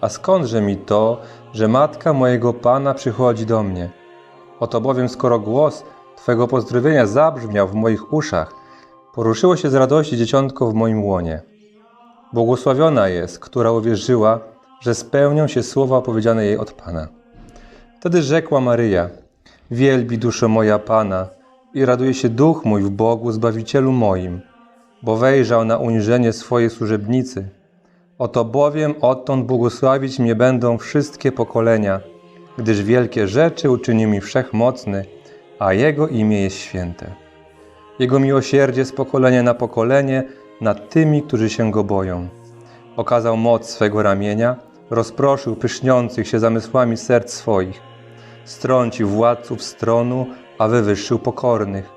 A skądże mi to, że matka mojego Pana przychodzi do mnie? Oto bowiem, skoro głos Twego pozdrowienia zabrzmiał w moich uszach, poruszyło się z radości dzieciątko w moim łonie. Błogosławiona jest, która uwierzyła, że spełnią się słowa powiedziane jej od Pana. Wtedy rzekła Maryja: Wielbi duszo moja Pana i raduje się duch mój w Bogu, Zbawicielu moim, bo wejrzał na uniżenie swojej służebnicy. Oto bowiem odtąd błogosławić mnie będą wszystkie pokolenia, gdyż wielkie rzeczy uczynił mi Wszechmocny, a Jego imię jest święte. Jego miłosierdzie z pokolenia na pokolenie nad tymi, którzy się Go boją. Okazał moc swego ramienia, rozproszył pyszniących się zamysłami serc swoich. Strącił władców stronu, a wywyższył pokornych.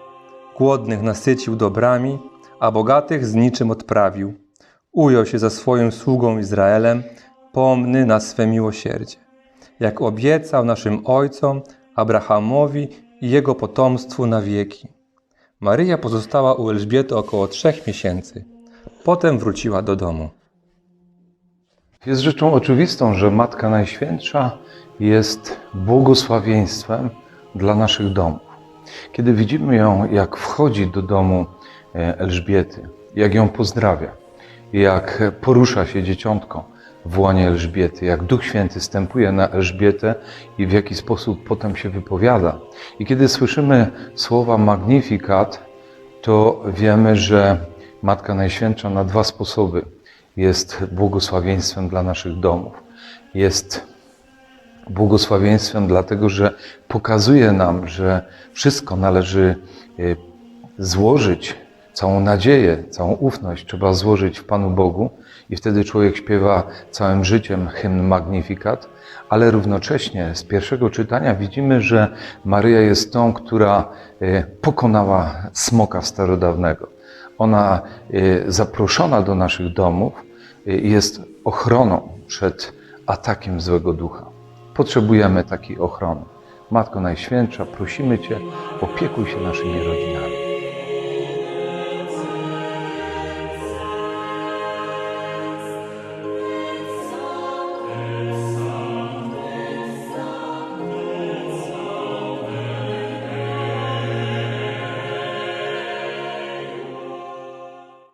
Głodnych nasycił dobrami, a bogatych z niczym odprawił. Ujął się za swoim sługą Izraelem, pomny na swe miłosierdzie. Jak obiecał naszym ojcom, Abrahamowi i jego potomstwu na wieki. Maryja pozostała u Elżbiety około trzech miesięcy. Potem wróciła do domu. Jest rzeczą oczywistą, że Matka Najświętsza jest błogosławieństwem dla naszych domów. Kiedy widzimy ją, jak wchodzi do domu e, Elżbiety, jak ją pozdrawia, jak porusza się dzieciątko w łonie Elżbiety, jak Duch Święty stępuje na Elżbietę i w jaki sposób potem się wypowiada. I kiedy słyszymy słowa Magnificat, to wiemy, że Matka Najświętsza na dwa sposoby jest błogosławieństwem dla naszych domów. Jest błogosławieństwem dlatego, że pokazuje nam, że wszystko należy y, złożyć, całą nadzieję, całą ufność trzeba złożyć w Panu Bogu i wtedy człowiek śpiewa całym życiem hymn Magnificat, ale równocześnie z pierwszego czytania widzimy, że Maryja jest tą, która y, pokonała smoka starodawnego. Ona y, zaproszona do naszych domów y, jest ochroną przed atakiem złego ducha. Potrzebujemy takiej ochrony. Matko Najświętsza, prosimy Cię, opiekuj się naszymi rodzinami.